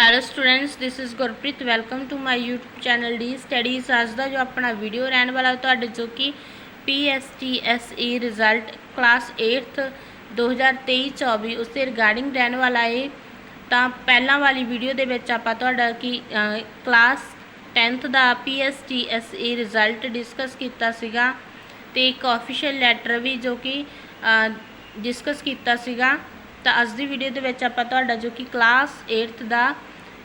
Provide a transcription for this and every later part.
Hello students this is Gurpreet welcome to my YouTube channel D studies ਅੱਜ ਦਾ ਜੋ ਆਪਣਾ ਵੀਡੀਓ ਰਹਿਣ ਵਾਲਾ ਤੁਹਾਡੇ ਜੋ ਕਿ PSTSE ਰਿਜ਼ਲਟ ਕਲਾਸ 8th 2023-24 ਉਸ ਦੇ ਰਿਗਾਰਡਿੰਗ ਰਹਿਣ ਵਾਲਾ ਹੈ ਤਾਂ ਪਹਿਲਾਂ ਵਾਲੀ ਵੀਡੀਓ ਦੇ ਵਿੱਚ ਆਪਾਂ ਤੁਹਾਡਾ ਕਿ ਕਲਾਸ 10th ਦਾ PSTSE ਰਿਜ਼ਲਟ ਡਿਸਕਸ ਕੀਤਾ ਸੀਗਾ। ਤੇ ਇੱਕ ਆਫੀਸ਼ੀਅਲ ਲੈਟਰ ਵੀ ਜੋ ਕਿ ਡਿਸਕਸ ਕੀਤਾ ਸੀਗਾ। ਤਾਂ ਅੱਜ ਦੀ ਵੀਡੀਓ ਦੇ ਵਿੱਚ ਆਪਾਂ ਤੁਹਾਡਾ ਜੋ ਕਿ ਕਲਾਸ 8th ਦਾ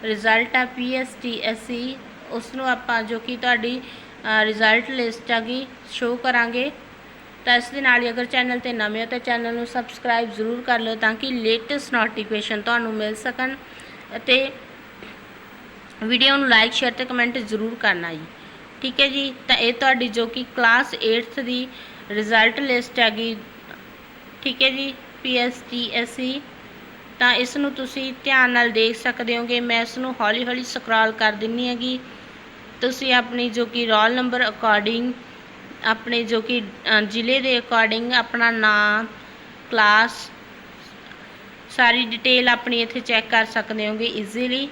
ਰਿਜ਼ਲਟ ਆ PSTSE ਉਸ ਨੂੰ ਆਪਾਂ ਜੋ ਕਿ ਤੁਹਾਡੀ ਰਿਜ਼ਲਟ ਲਿਸਟ ਆਗੀ ਸ਼ੋ ਕਰਾਂਗੇ। ਤਾਂ ਇਸ ਦੇ ਨਾਲ ਹੀ ਅਗਰ ਚੈਨਲ ਤੇ ਨਵੇਂ ਹੋ ਤਾਂ ਚੈਨਲ ਨੂੰ ਸਬਸਕ੍ਰਾਈਬ ਜ਼ਰੂਰ ਕਰ ਲਓ ਤਾਂ ਕਿ ਲੇਟੈਸਟ ਨੋਟੀਫਿਕੇਸ਼ਨ ਤੁਹਾਨੂੰ ਮਿਲ ਸਕਣ ਅਤੇ ਵੀਡੀਓ ਨੂੰ ਲਾਈਕ ਸ਼ੇਅਰ ਤੇ ਕਮੈਂਟ ਜ਼ਰੂਰ ਕਰਨਾ ਜੀ। ਠੀਕ ਹੈ ਜੀ? ਤਾਂ ਇਹ ਤੁਹਾਡੀ ਜੋ ਕਿ ਕਲਾਸ 8th ਦੀ ਰਿਜ਼ਲਟ ਲਿਸਟ ਹੈਗੀ ਠੀਕ ਹੈ ਜੀ? PSTSE ਤਾਂ ਇਸ ਨੂੰ ਤੁਸੀਂ ਧਿਆਨ ਨਾਲ ਦੇਖ ਸਕਦੇ ਹੋਗੇ। ਮੈਂ ਇਸ ਨੂੰ ਹੌਲੀ ਹੌਲੀ ਸਕਰੋਲ ਕਰ ਦਿੰਨੀ ਹੈਗੀ। ਤੁਸੀਂ ਆਪਣੀ ਜੋ ਕਿ ਰੋਲ ਨੰਬਰ ਅਕੋਰਡਿੰਗ, ਆਪਣੇ ਜੋ ਕਿ ਜ਼ਿਲ੍ਹੇ ਦੇ ਅਕੋਰਡਿੰਗ ਆਪਣਾ ਨਾਮ ਕਲਾਸ, ਸਾਰੀ ਡਿਟੇਲ ਆਪਣੀ ਇੱਥੇ ਚੈੱਕ ਕਰ ਸਕਦੇ ਹੋਗੇ ਈਜ਼ੀਲੀ।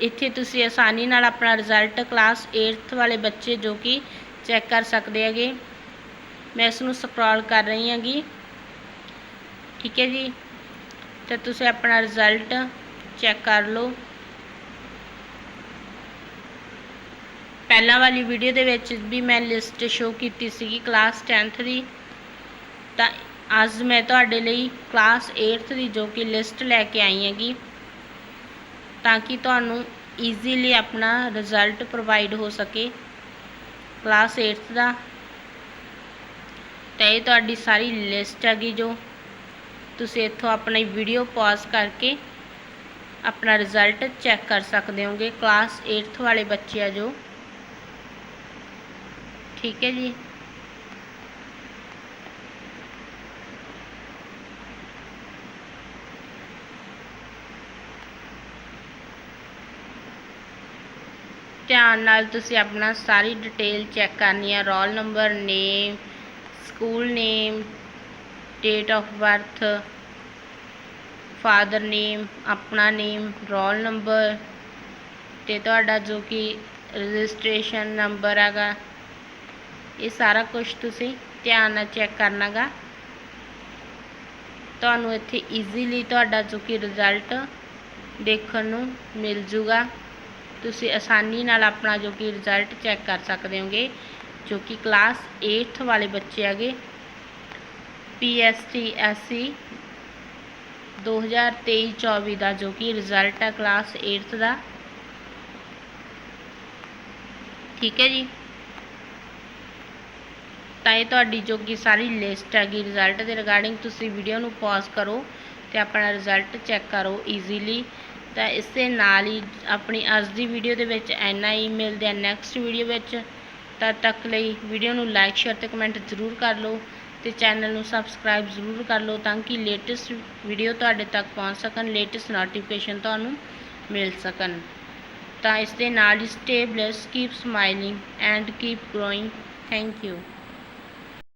ਇੱਥੇ ਤੁਸੀਂ ਆਸਾਨੀ ਨਾਲ ਆਪਣਾ ਰਿਜ਼ਲਟ ਕਲਾਸ 8th ਵਾਲੇ ਬੱਚੇ ਜੋ ਕਿ ਚੈੱਕ ਕਰ ਸਕਦੇ ਹੈਗੇ। ਮੈਂ ਇਸ ਨੂੰ ਸਕਰੋਲ ਕਰ ਰਹੀ ਹਾਂਗੀ। ਠੀਕ ਹੈ ਜੀ। ਤੇ ਤੁਸੀਂ ਆਪਣਾ ਰਿਜ਼ਲਟ ਚੈੱਕ ਕਰ ਲਓ। ਪਹਿਲਾਂ ਵਾਲੀ ਵੀਡੀਓ ਦੇ ਵਿੱਚ ਵੀ ਮੈਂ ਲਿਸਟ ਸ਼ੋ ਕੀਤੀ ਸੀਗੀ ਕਲਾਸ 10th ਦੀ। ਤਾਂ ਅੱਜ ਮੈਂ ਤੁਹਾਡੇ ਲਈ ਕਲਾਸ 8th ਦੀ ਜੋ ਕਿ ਲਿਸਟ ਲੈ ਕੇ ਆਈ ਹੈਗੀ, ਤਾਂ ਕਿ ਤੁਹਾਨੂੰ ਈਜ਼ੀਲੀ ਆਪਣਾ ਰਿਜ਼ਲਟ ਪ੍ਰੋਵਾਈਡ ਹੋ ਸਕੇ ਕਲਾਸ 8th ਦਾ। ਤੇ ਇਹ ਤੁਹਾਡੀ ਸਾਰੀ ਲਿਸਟ ਹੈਗੀ ਜੋ ਤੁਸੀਂ ਇੱਥੋਂ ਆਪਣੀ ਵੀਡੀਓ ਪੌਜ਼ ਕਰਕੇ ਆਪਣਾ ਰਿਜ਼ਲਟ ਚੈੱਕ ਕਰ ਸਕਦੇ ਹੋਗੇ ਕਲਾਸ 8th ਵਾਲੇ ਬੱਚੇ ਆ ਜੋ ਠੀਕ ਹੈ ਜੀ ਧਿਆਨ ਨਾਲ ਤੁਸੀਂ ਆਪਣਾ ਸਾਰੀ ਡਿਟੇਲ ਚੈੱਕ ਕਰਨੀ ਹੈ roll number name school name date of birth father name ਆਪਣਾ ਨੇਮ ਰੋਲ ਨੰਬਰ ਤੇ ਤੁਹਾਡਾ ਜੋ ਕਿ ਰਜਿਸਟ੍ਰੇਸ਼ਨ ਨੰਬਰ ਹੈਗਾ, ਇਹ ਸਾਰਾ ਕੁਝ ਤੁਸੀਂ ਧਿਆਨ ਨਾਲ ਚੈੱਕ ਕਰਨਾਗਾ। ਤੁਹਾਨੂੰ ਇੱਥੇ ਈਜ਼ੀਲੀ ਤੁਹਾਡਾ ਜੋ ਕਿ ਰਿਜ਼ਲਟ ਦੇਖਣ ਨੂੰ ਮਿਲ ਜੂਗਾ। ਤੁਸੀਂ ਆਸਾਨੀ ਨਾਲ ਆਪਣਾ ਜੋ ਕਿ ਰਿਜ਼ਲਟ ਚੈੱਕ ਕਰ ਸਕਦੇ ਹੋਗੇ, ਜੋ ਕਿ ਕਲਾਸ 8th ਵਾਲੇ ਬੱਚੇ ਹੈਗੇ PSTSE 2023-24 ਦਾ, ਜੋ ਕਿ ਰਿਜ਼ਲਟ ਹੈ ਕਲਾਸ 8th ਦਾ। ਠੀਕ ਹੈ ਜੀ? ਤਾਂ ਇਹ ਤੁਹਾਡੀ ਜੋ ਕਿ ਸਾਰੀ ਲਿਸਟ ਹੈਗੀ ਰਿਜ਼ਲਟ ਦੇ ਰਿਗਾਰਡਿੰਗ ਤੁਸੀਂ ਵੀਡੀਓ ਨੂੰ ਪੌਜ਼ ਕਰੋ ਤੇ ਆਪਣਾ ਰਿਜ਼ਲਟ ਚੈੱਕ ਕਰੋ ਈਜ਼ੀਲੀ ਤਾਂ ਇਸ ਨਾਲ ਹੀ ਆਪਣੀ ਅੱਜ ਦੀ ਵੀਡੀਓ ਦੇ ਵਿੱਚ ਐਨਾ ਹੀ। ਮਿਲਦੇ ਆ ਨੈਕਸਟ ਵੀਡੀਓ ਵਿੱਚ। ਤਦ ਤੱਕ ਲਈ ਵੀਡੀਓ ਨੂੰ ਲਾਈਕ ਸ਼ੇਅਰ ਤੇ ਕਮੈਂਟ ਜ਼ਰੂਰ ਕਰ ਲਓ। ਤੇ ਚੈਨਲ ਨੂੰ ਸਬਸਕ੍ਰਾਈਬ ਜ਼ਰੂਰ ਕਰ ਲਓ ਤਾਂ ਕਿ ਲੇਟੈਸਟ ਵੀਡੀਓ ਤੁਹਾਡੇ ਤੱਕ ਪਹੁੰਚ ਸਕਣ, ਲੇਟੈਸਟ ਨੋਟੀਫਿਕੇਸ਼ਨ ਤੁਹਾਨੂੰ ਮਿਲ ਸਕਣ। ਤਾਂ ਇਸ ਦੇ ਨਾਲ ਹੀ stay blessed keep smiling and keep growing thank you